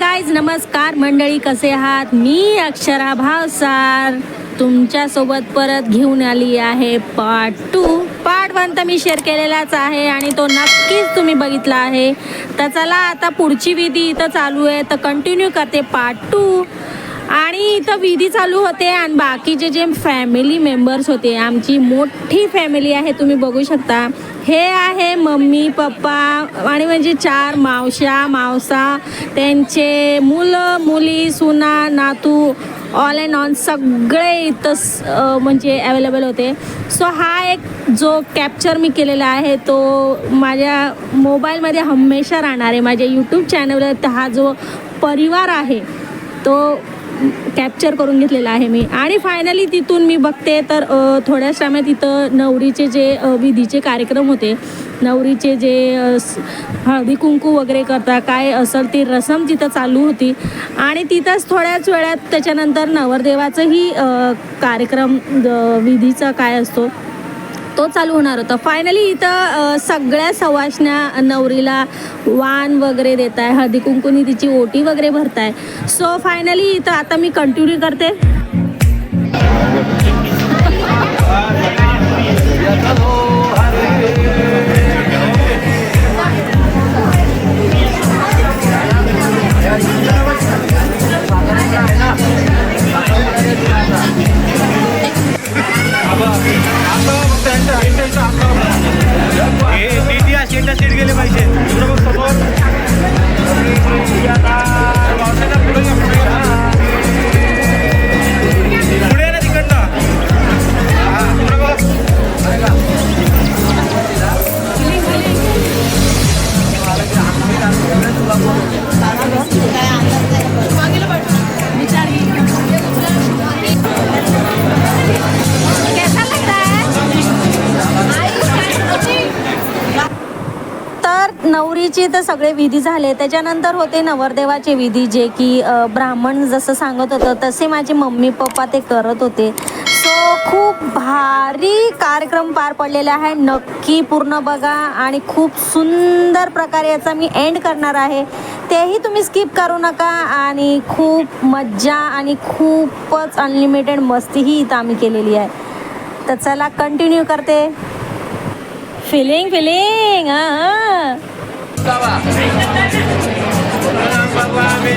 Guys नमस्कार. मंडळी कसे आहात? मी अक्षरा भावसार. तुमच्यासोबत परत घेऊन आली आहे पार्ट टू पार्ट वन तर मी शेअर केलेलाच आहे आणि तो नक्कीच तुम्ही बघितला आहे. तर चला आता पुढची विधी इथं चालू आहे. तर कंटिन्यू करते पार्ट टू आणि इथं विधी चालू होते आणि बाकीचे जे फॅमिली मेंबर्स होते आमची मोठी फॅमिली आहे तुम्ही बघू शकता. हे आहे मम्मी पप्पा आणि म्हणजे चार मावश्या मावसा त्यांचे मुलं मुली सुना नातू ऑल अँड ऑन सगळे इथं स- म्हणजे अवेलेबल होते. सो हा एक जो कॅप्चर मी केलेला आहे तो माझ्या मोबाईलमध्ये हमेशा राहणार आहे. माझ्या यूट्यूब चॅनलवर हा जो परिवार आहे तो कॅप्चर करून घेतलेला आहे मी. आणि फायनली तिथून मी बघते तर थोड्याच टायमात तिथं नवरीचे जे विधीचे कार्यक्रम होते. नवरीचे जे हळदी कुंकू वगैरे करता काय असेल ती रसम तिथं चालू होती. आणि तिथंच थोड्याच वेळात त्याच्यानंतर नवरदेवाचंही कार्यक्रम विधीचा काय असतो तो चालू होणार होता. फायनली इथं सगळ्या सवाशण्या नवरीला वाण वगैरे देत आहे हळदी कुंकुनी तिची ओटी वगैरे भरताय. सो फायनली इथं आता मी कंटिन्यू करते. विधीची तर सगळे विधी झाले. त्याच्यानंतर होते नवरदेवाचे विधी जे की ब्राह्मण जसं सांगत होतं तसे माझे मम्मी पप्पा ते करत होते. सो खूप भारी कार्यक्रम पार पडलेला आहे. नक्की पूर्ण बघा आणि खूप सुंदर प्रकारे याचा मी एंड करणार आहे. तेही तुम्ही स्किप करू नका आणि खूप मज्जा आणि खूपच अनलिमिटेड मस्तीही इथं आम्ही केलेली आहे. तर चला कंटिन्यू करते. फिलिंग फिलिंग हां. बाबा बाबा मी